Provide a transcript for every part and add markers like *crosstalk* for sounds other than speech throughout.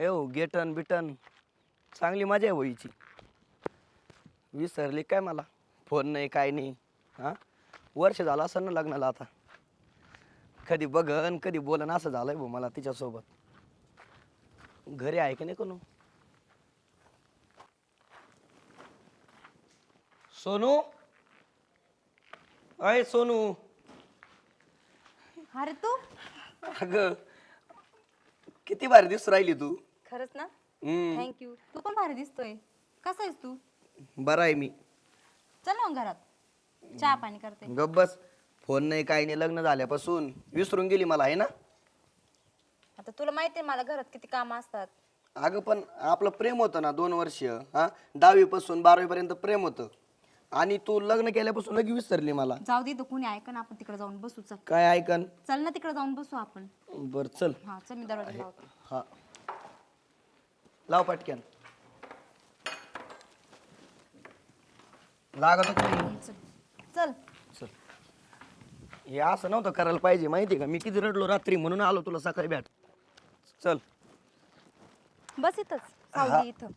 हे गेटन बिटन. चांगली मजा आहे होईची विसरली काय मला? फोन नाही काय नाही. हां? वर्ष झालं असं ना लग्नाला आता. कधी बघन कधी बोलन असं झालंय भाऊ मला तिच्यासोबत. घरी आहे की नाही कोण? सोनू? अय सोनू. अरे तू? अगं किती भारी दिसू राहिली तू. खरंच ना? हम्म, थँक्यू तू पण भारी दिसतोय. कसा आहेस तू? बरं आहे मी. चल ना मग घरात. चहा पाणी करते. गप बस. फोन नाही काही नाही. लग्न झाल्यापासून विसरून गेली मला आहे ना? आता तुला माहिती आहे मला घरात किती कामं असतात. अगं पण आपलं प्रेम होतं ना दोन वर्ष. हा? दहावीपासून बारावीपर्यंत प्रेम होतं. आणि तू लग्न केल्यापासून लगेच विसरली मला. जाऊ दे इथं कुणी ऐक ना आपण तिकडे जाऊन बसू चल. काय ऐकन? चल ना तिकडे जाऊन बसू आपण. बर चल. हा चल मी दरवाजा लावतो. हा. लाव पटक्यान लागत चल चल. हे असं नव्हतं करायला पाहिजे माहिती का? मी किती रडलो रात्री म्हणून आलो तुला सकाळी भेट. चल. बस इथंच सावली इथं.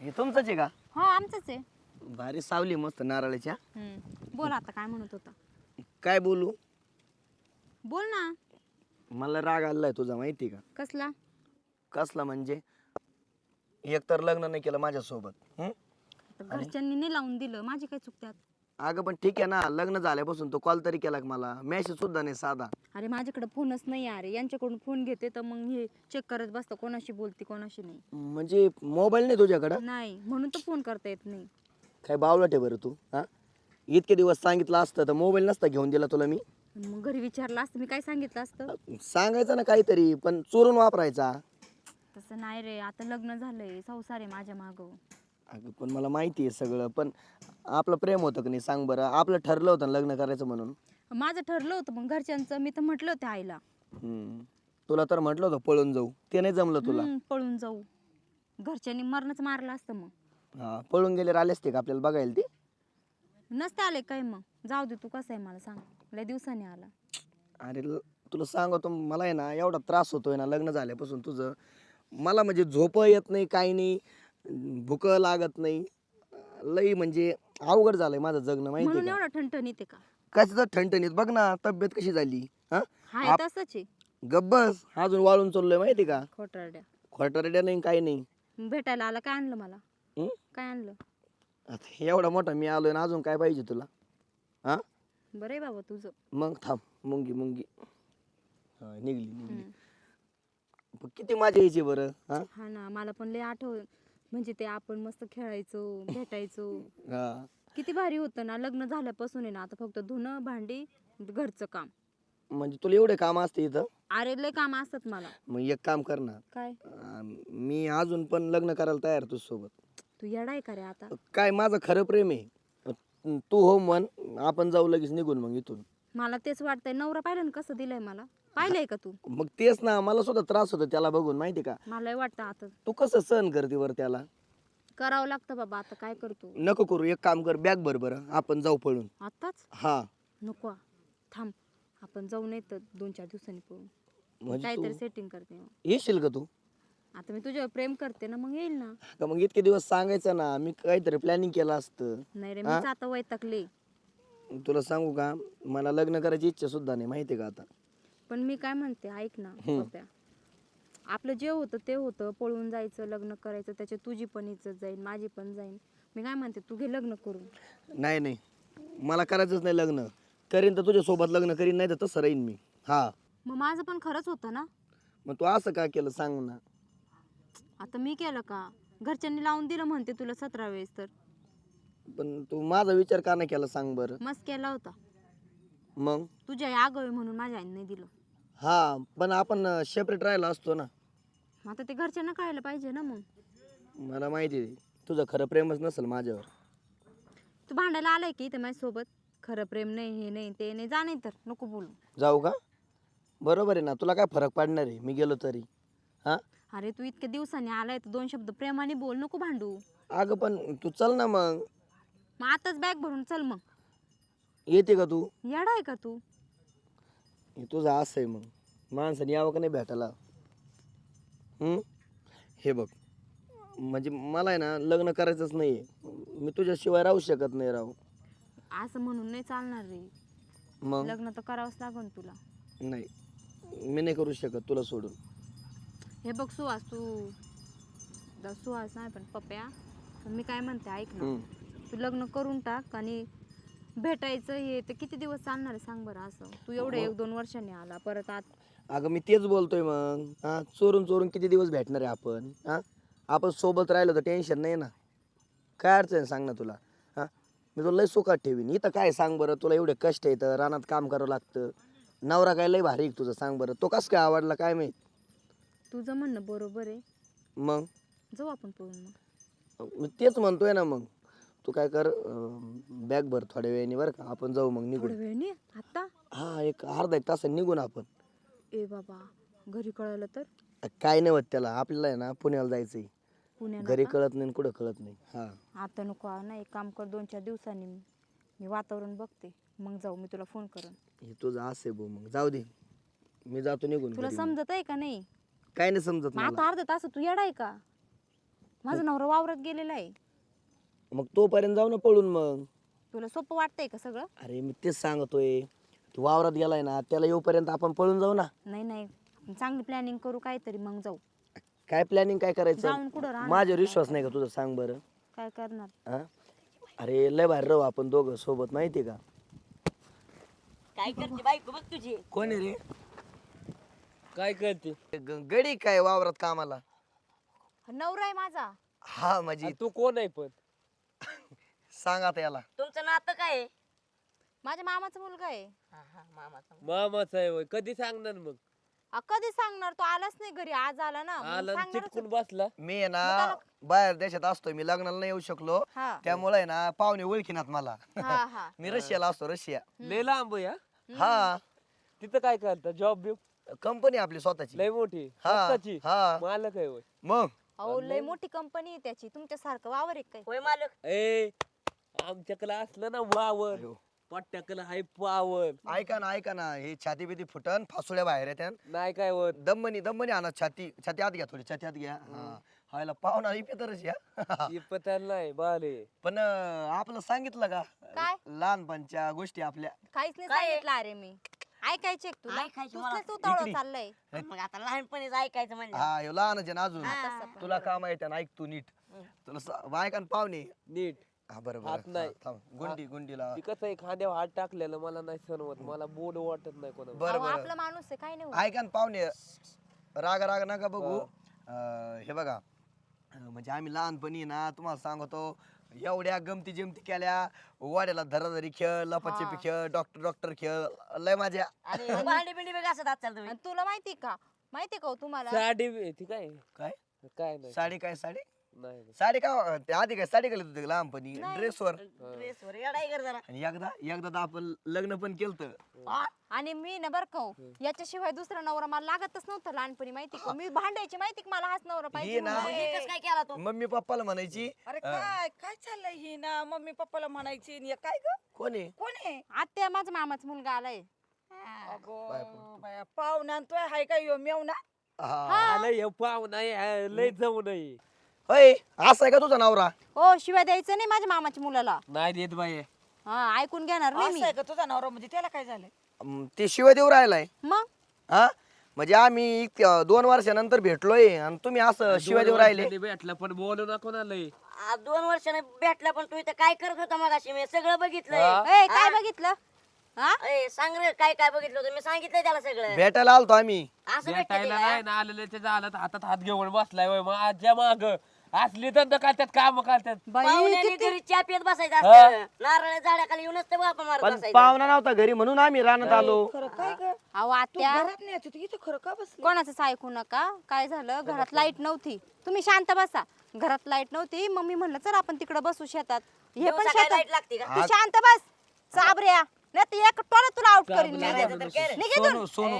हे तुमचंच आहे का? हा आमचंच आहे. भारी सावली मस्त नारळाच्या. हम्म. बोल आता काय म्हणत होता. काय बोलू? बोल ना. मला राग आलाय तुझा माहिती का? कसला? कसला म्हणजे? एक तर लग्न नाही केलं माझ्यासोबत हं? आता घरच्यांनी नाही लावून दिलं माझी काय चुकत्यात अगं पण ठीक आहे ना लग्न झाल्यापासून तो कॉल तरी केला का मला? मेसेज सुद्धा नाही साधा. अरे माझ्याकडे फोनच नाही अरे यांच्याकडून फोन घेते तर मग हे चेक करत बसतं कोणाशी बोलते कोणाशी नाही. म्हणजे मोबाईल नाही तुझ्याकडं? नाही म्हणून तर फोन करता येत नाही. काय बावलट आहे बरं तू हा? इतके दिवस सांगितलं असतं तर मोबाईल नसता घेऊन दिला तुला मी? मग घरी विचारलं असतं मी काय सांगितलं असतं? सांगायचं ना काहीतरी पण चोरून वापरायचा. तसं नाही रे आता लग्न झालंय संसार आहे माझ्या मागं. अगं पण मला माहिती आहे सगळं पण आपलं प्रेम होतं की नाही सांग बरं. आपलं ठरलं होतं ना लग्न करायचं म्हणून? माझं ठरलं होतं मग घरच्यांचं मी तर म्हटलं होतं आईला. हम्म. तुला तर म्हटलं होतं पळून जाऊ. ते नाही जमलं तुला? हम्म, पळून जाऊ. घरच्यांनी मरणच मारलं असतं मग. हा पळून गेले आले असते का आपल्याला बघायला ते? नसते आले काय मग? जाऊ दे तू कसं आहे मला सांग. लय दिवसाने आला. अरे ल- तुला सांगतो मला आहे ना एवढा त्रास होतोय ना लग्न झाल्यापासून तुझं. मला म्हणजे झोप येत नाही काही नाही भूक लागत नाही. लई म्हणजे अवघड झालंय माझं जगणं माहिती म्हणून एवढा ठणठणीत आहे का? कशाचं ठणठणीत? बघ ना तब्येत कशी झाली हा? हाय आप- तसंच आहे. गब्बस अजून वाळून चाललोय माहिती का? खोटारड्या. खोटारड्या नाही काही नाही. भेटायला आला काय आणलं मला? हं? काय आणलं? आता एवढा मोठा मी आलोय ना अजून काय पाहिजे तुला? हा? बरं आहे बाबा तुझं. मग थांब मुंगी मुंगी. हा निघली निघली. हं. किती मजा यायची बरं हा? हा ना मला पण लय आठव म्हणजे ते आपण मस्त खेळायचो भेटायचो. हा. किती भारी होतं ना लग्न झाल्यापासून आहे ना आता फक्त धुणं भांडी घरचं काम. म्हणजे तुला एवढे काम असते इथं? अरे लय काम असतात मला. मग एक काम कर ना. काय? अं, मी अजून पण लग्न करायला तयार तुझ्यासोबत. तू येडा आहे का रे आता? काय माझं खरं प्रेम आहे. तू हो म्हण आपण जाऊ लगेच निघून मग इथून. मला तेच वाटतंय नवरा पाहिलं ना कसं दिलंय मला? पाहिलंय का तू? मग तेच ना मला सुद्धा त्रास होतो त्याला बघून माहिती का? मला वाटतं आता. तू कसं सहन करते बरं त्याला? करावं लागतं बाबा आता काय करतो? नको करू एक काम कर बॅग भर बरं आपण जाऊ पळून. आताच हा. नको आ. थांब आपण जाऊन येतो दोन चार दिवसांनी पळून म्हणजे काहीतरी तू सेटिंग करते. मग. येशील का तू? आता मी तुझ्यावर प्रेम करते ना मग येईल ना. का मग इतके दिवस सांगायचं ना मी काहीतरी प्लॅनिंग केलं असतं. नाही रे मीच आता वैतागले. तुला सांगू का मला लग्न करायची इच्छा सुद्धा नाही माहिती का आता? पण मी काय म्हणते ऐक ना. पप्या आपलं जे होतं ते होतं पळून जायचं लग्न करायचं त्याच्यात तुझी पण इज्जत जाईल माझी पण जाईल मी काय म्हणते तू घे लग्न करून. नाही नाही. मला करायचंच नाही लग्न. करीन तर तुझ्या सोबत लग्न करीन नाही तर तसं राहीन मी. हा. मग माझं पण खरंच होतं ना? मग तू असं का केलं सांग ना. आता मी केलं का? घरच्यांनी लावून दिलं म्हणते तुला सतरा वेळेस तर. पण तू माझा विचार का नाही केला सांग बरं. मस्त केला होता. मग? तुझ्या आगावी म्हणून माझ्या आईने नाही दिलं. हा पण आपण सेपरेट राहिला असतो ना. मग आता ते घरच्यांना कळायला पाहिजे ना मग. मला माहिती आहे तुझं खरं प्रेमच नसेल माझ्यावर. तू भांडायला आलाय की इथे माझ्यासोबत? खरं प्रेम नाही हे नाही ते नाही जा नाही तर नको बोलू. जाऊ का? बरोबर आहे ना तुला काय फरक पडणार आहे मी गेलो तरी. हा? अरे तू इतक्या दिवसांनी आलाय तर दोन शब्द प्रेमाने बोल नको भांडू. अगं पण तू चल ना मग. मग आताच बॅग भरून चल मग. येते का तू? येडा आहे का तू? हे तुझं असं आहे मग. माणसाने यावं का नाही भेटायला? हं? हे बघ म्हणजे मला आहे ना लग्न करायचंच नाही आहे मी तुझ्याशिवाय राहू शकत नाही राहू असं म्हणून नाही चालणार रे. मग? लग्न तर करावंच लागन तुला. नाही. मी नाही करू शकत तुला सोडून. हे बघ सुहास तू द- सुहास नाही पण पप्या पण मी काय म्हणते ऐक ना. हं. तू लग्न करून टाक आणि भेटायचं हे तर किती दिवस चालणार आहे? सांग बरं असं. तू एवढं एक दोन वर्षांनी आला परत आत अगं मी तेच बोलतोय मग. हा चोरून चोरून किती दिवस भेटणार आहे आपण? हा? आपण सोबत राहिलो तर टेन्शन नाही ना. काय अडचण आहे सांग ना तुला. हा? मी तुला लय सुखात ठेवीन. इथं काय सांग बरं? तुला एवढे कष्ट येतं रानात काम करावं लागतं. नवरा काय लय भारी आहे तुझं सांग बरं. तो कसं काय आवडला काय माहीत? तुझं म्हणणं बरोबर आहे. मग? जाऊ आपण पळून मग. मी तेच म्हणतोय ना मग. तू काय कर बॅग भर थोड्या वेळाने बरं का आपण जाऊ मग थोड्या निघून वेळाने? आता? हा एक अर्धा एक तास निघून आपण. ए बाबा घरी कळलं तर? काय नाही होत त्याला आपल्याला आहे ना पुण्याला जायचंय. पुण्याला घरी? कळत नाही आणि कुठं कळत नाही. हा. आता नको आ, नाही काम कर दोन चार दिवसांनी मी मी वातावरण बघते. मग जाऊ मी तुला फोन करेन. हे तुझं असे भाऊ मग जाऊ दे. मी जातो निघून तुला घरी. समजत आहे का नाही? काय नाही समजत मग मला. आता अर्धा तास तू येडाय का? माझा नवरा वावरात गेलेला आहे. मग तोपर्यंत जाऊ ना पळून मग. तुला सोपं वाटतंय का सगळं? अरे मी तेच सांगतोय. तू वावरात गेलाय ना त्याला येऊपर्यंत आपण पळून जाऊ ना. नाही नाही. आपण चांगली प्लॅनिंग करू काहीतरी मग जाऊ. काय प्लॅनिंग काय जाऊन करायचं कुठं राहणार? माझ्यावर विश्वास नाही का तुझं? सांग बरं. काय करणार? हा? अरे लय बाहेर राहू आपण दोघं सोबत माहिती का? काय करते बायको बघ तुझी. कोण आहे रे? काय करते? ग- गडी काय वावरात कामाला? नवरा आहे माझा. हा म्हणजे तू कोण आहे पण? सांग आता याला. तुमचं नातं काय आहे? माझ्या मामाचा मुलगा आहे. हा, हा, मामाचा मामाच आहे होय. कधी सांगणार मग? अ, कधी सांगणार? तो आलाच नाही घरी. आज आला ना. मग आला आणि सांगणारच चिटकून बसला. मी आहे ना बाहेर देशात असतोय मी लग्नाला नाही येऊ शकलो. हा. त्यामुळे आहे ना पाहुणे ओळखीनात मला. हा हा. *laughs* मी रशियाला असतो रशिया. लय लांब आहे, हा? हा. तिथं काय करता? जॉब बिब? कंपनी आपली स्वतःची. लय मोठी हा स्वतःची? हा. मालक आहे होय. मग? अहो लय मोठी कंपनी आहे त्याची. तुमच्यासारखं वावर आहे काय? होय मालक. ए आमच्याकडे असलं ना वावर. अयो. पट्ट्याकडे हाय पावर. ऐका ना ऐका ना. हे छाती बिती फुटन फासुड्या बाहेर येत्यान. नाही काय होत. दमनी दमनी आणा. छाती छाती आत घ्या थोडी छाती आत घ्या. हा. हायला पाहुणा इपेतरच या. *laughs* ती पत्याला नाही बाले. पण अं, आपलं सांगितलं का? काय? लहानपणच्या गोष्टी आपल्या. काहीच नाही काय? आहे? सांगितलं अरे मी. ऐकायचे का तुला? ऐकायचे मला. इकडे. चाललंय. मग आता लहानपणीच ऐकायचं म्हणजे. हा ह्यो लहानच आहे ना अजून. तुला काम येते ना ऐक तू नीट. तुला सा- बायका न पाहुणे. नीट. हा बरोबर हात नाही. गुंडी गुंडीला. ती कसं आहे खांद्यावर हात टाकलेलं मला नाही सणवत मला बोल वाटत नाही कोणा बरं अहो, बरं. आपला माणूस आहे काय नाही होत. ऐका ना पाहुणे. राग राग नका बघू. अं, हे बघा. अं, म्हणजे आम्ही लहानपणी ना तुम्हाला सांगतो एवढ्या गमती जमती केल्या. वाड्याला धराधरी खेळ लपाछपी खेळ डॉक्टर डॉक्टर खेळ. लय माझ्या आणि *laughs* भांडी बिंडी बघ असं चाल तुम्ही. आणि तुला माहिती का? माहिती का हो तुम्हाला? साडी बी- ती काय? काय? काय नाही. साडी काय साडी? नाही. साडी का ते आधी काय साडी घालत होते लहानपणी? ड्रेसवर ड्रेसवर येडाय कर जरा. आणि एकदा एकदा तर आपण लग्न पण केलं आणि मी ना बरं का हो, याच्याशिवाय दुसरा नवरा मला लागतच नव्हता लहानपणी माहिती का? मी भांडायची माहिती का मला हाच नवरा पाहिजे ना- म्हणून. हे कसं काय केला तू? मम्मी पप्पाला म्हणायची अरे काय काय चाललंय ही ना? मम्मी पप्पाला म्हणायची आणि हे काय ग? कोण आहे? कोण आहे? आत्या माझा मामाचा मुलगा आलाय. अगो बाया, पाहुणा आणि तो हाय काय ह्यो मेवना हा. आलं हे पाहू नाही लय जाऊ नाही होय असा आहे का तुझा नवरा? हो शिवाय द्यायचं नाही माझ्या मामाच्या मुलाला. नाही देत बाई. हा ऐकून घेणार नाही असं मी आहे का तुझा नवरा? म्हणजे त्याला काय झालंय? ते शिवाय देऊ राहिलाय. मग? हा? म्हणजे आम्ही इतक्या- दोन वर्षानंतर भेटलोय आणि तुम्ही असं शिवाय देऊ राहिले. भेटला पण बोलू नको ना लय. आज दोन वर्षाने भेटला पण तू इथं काय करत होता मग मी सगळं बघितलंय. ए काय बघितलं? हा? ए, सांग रे काय काय बघितलं होतं? मी सांगितलंय त्याला सगळं. भेटायला आलतो आम्ही. असं भेटायला ते नाही ना आलेले त्याच्या आलं हातात हात घेऊन बसलाय होय माझ्या माग. असली धंदा करतात काम करतात. बाई पाहुण्याने किती घरी चहा पित बसायचं असतं. नारळ झाडाखाली येऊनच ते बापा मारत पण बसायचं. पाहुणा नव्हता घरी म्हणून आम्ही रानात आलो. खरं काय ग? अहो तू आत्या. घरात नाही येत होती, इथं खरं का बसली? कोणाचंच ऐकू नका. काय झालं? घरात लाइट नव्हती. तुम्ही शांत बसा. घरात लाइट नव्हती. मम्मी म्हणलं चल आपण तिकडे बसू शेतात. हे पण दिवसा काय शेतात. लाइट लागते का? तू शांत बस. चाबऱ्या. नाही तर एक टोला तुला आउट करीन मी. निघ इथून. सोनू सोनू.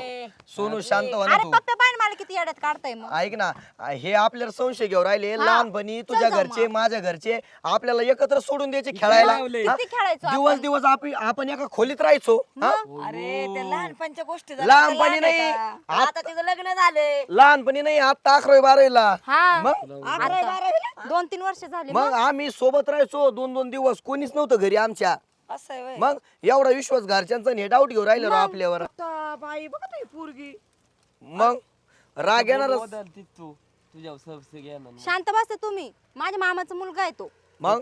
सोनू शांत हो ना अरे तू. पप्पा पाहिजे मला किती येड्यात काढताय मग? ऐक ना हे आपल्याला संशय घेऊन राहिले. लहानपणी तुझ्या घरचे माझ्या घरचे आपल्याला एकत्र सोडून द्यायचे खेळायला. लावले. हा? किती खेळायचो दिवस दिवस आपण आपण एका खोलीत राहायचो हा? अरे ते लहानपणच्या गोष्टी जरा लहानपणी लहान आहे नाही. का? आत- तिचं लग्न झालंय. लहानपणी नाही आता अकरावी बारावीला. हा. मग? अकरावी बारावीला? दोन तीन वर्ष झाले मग आम्ही सोबत राहायचो दोन दोन दिवस. कोणीच नव्हतं घरी आमच्या. असं आहे व्हय. मग एवढा विश्वास घरच्यांचा हे डाऊट घेऊन राहिलं राव आपल्यावर. आता बाई बघा पोरगी. मग? राग येणारच. बदलतीस तू. तुझ्या सबसे घेणार शांत बसते तुम्ही. माझ्या मामाचा मुलगा आहे तो. मग?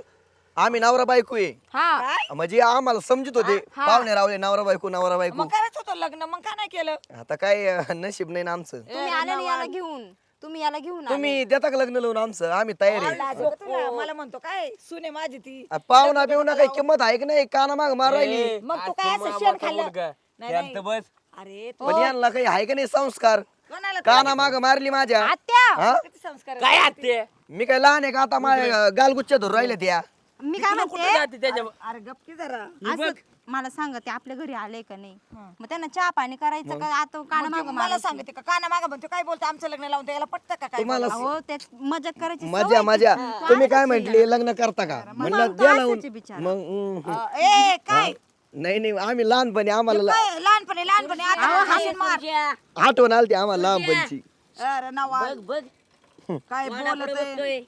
आम्ही नवरा बायको आहे. हा. म्हणजे आम्हाला समजत होते. हा. पाहुणे रावले नवरा बायको नवरा बायको. मग करायचं होतं लग्न? मग का नाही केलं? आता काय अं, नशीब नाही ना आमचं. तुम्ही आले ना याला घेऊन. तुम्ही याला घेऊन आले. तुम्ही देता का लग्न लावून आमचं. आम्ही तयार आहे. लाज वाटते तुला. मला म्हणतो काय? सुने माझी ती. आ, पाहुणा बिवणा काही किंमत आहे की नाही? काना माग मार राहिली. मग तू काय असं शेण खाल्लं? नाही, नाही. शांत बस. अरे पण यांना काही आहे का नाही संस्कार? कोणाला काना माग मारली माझ्या. आत्या? हा? किती संस्कार काय आते मी काय लहान आहे का? आता माझ्या गालगुच्च्या धरून राहिले त्या. मी काय म्हणते? जाते त्याच्या अरे गप्पी जरा. असं मला सांगा ते आपल्या घरी आले का नाही? मग त्यांना चहा पाणी करायचं का? आता काना मग मला सांगते का? काना मागा म्हणतो काय बोलतो? आमचं लग्न लावून याला पटतं का काय तुम्हाला अहो ते मजा करायची मजा सवय मजा. तुम्ही काय म्हंटले? लग्न करता का? म्हणलं द्या लावून. मग हम्म. अ, ए काय? नाही नाही आम्ही लहानपणी आम्हाला काय लहानपणी लहानपणी आता मार. आठवण आली आम्हाला लहानपणची. अरे नवा. बघ बघ. काय कोणाकडे बोलत बघतोय.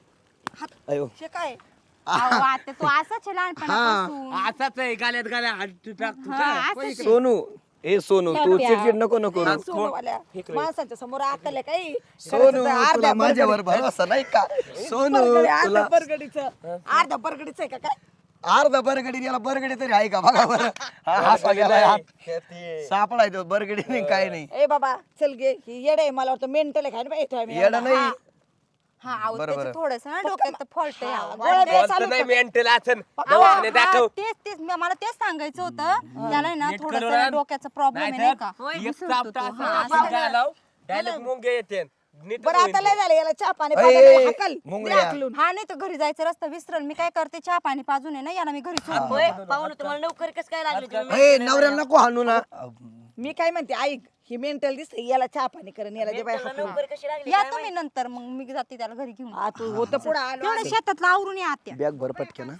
अयो. शे काय? अहो, आत्या तू असाच आहे लहानपणापासून. असाच आहे गाल्यात गाल्या हात टाक तू हा, असंच आहे. सोनू ए सोनू तू चिडचिड नको नको करू सोनूवाल्या माणसांच्या समोर आकल काही. सोनू तुला माझ्यावर भरोसा नाही का? सोनू तुला अर्धा बरगडीचं अर्धा बरगडीचं आहे का काय? अर्धा बरगडी याला बरगडी तरी आहे का? बघा बरं. हा, हात. तो बरगडी नाही काय नाही. ए बाबा चल गे. ही येड आहे मला वाटतं मेंटल आहे काय ना इथं आम्ही. येडा नाही. हा अहो बरं, त्याचं बरं. थोडस ना डोक्यात फॉल्ट आहे अहो. गोळ्या बिळ्या बोलतो चालू नाही कर. मेंटल असन हा, दाखव. तेच तेच मी- मला तेच सांगायचं होतं. त्याला ना थोडस. डोक्याचा प्रॉब्लेम आहे नाही का? विसरतो तो. हा, डायरेक्ट मुंगे येते. नीट बरं आता लय झालं याला चहा पाणी अय, पाजायला हाकल. मुंगळ्या. दे हाकलून. हा नाही तर घरी जायचं रस्ता विसरल. मी काय करते चहा पाणी पाजून आहे ना याला मी घरी सोडून होय पाहुणं तुम्हाला नोकरी कसं काय लागली तुम्ही? ए नवऱ्याला नको हाणू ना. मी काय म्हणते ऐक ही मेंटल दिसते याला चहा पाणी करेन याला दे बाय तुला हाकलून. नोकरी कशी लागली? या तुम्ही नंतर मग मी जाते त्याला घरी घेऊन. आ, तू होतं पुढं आलो तेवढं शेतातला आवरून या आत्या. बॅग भर पटके ना.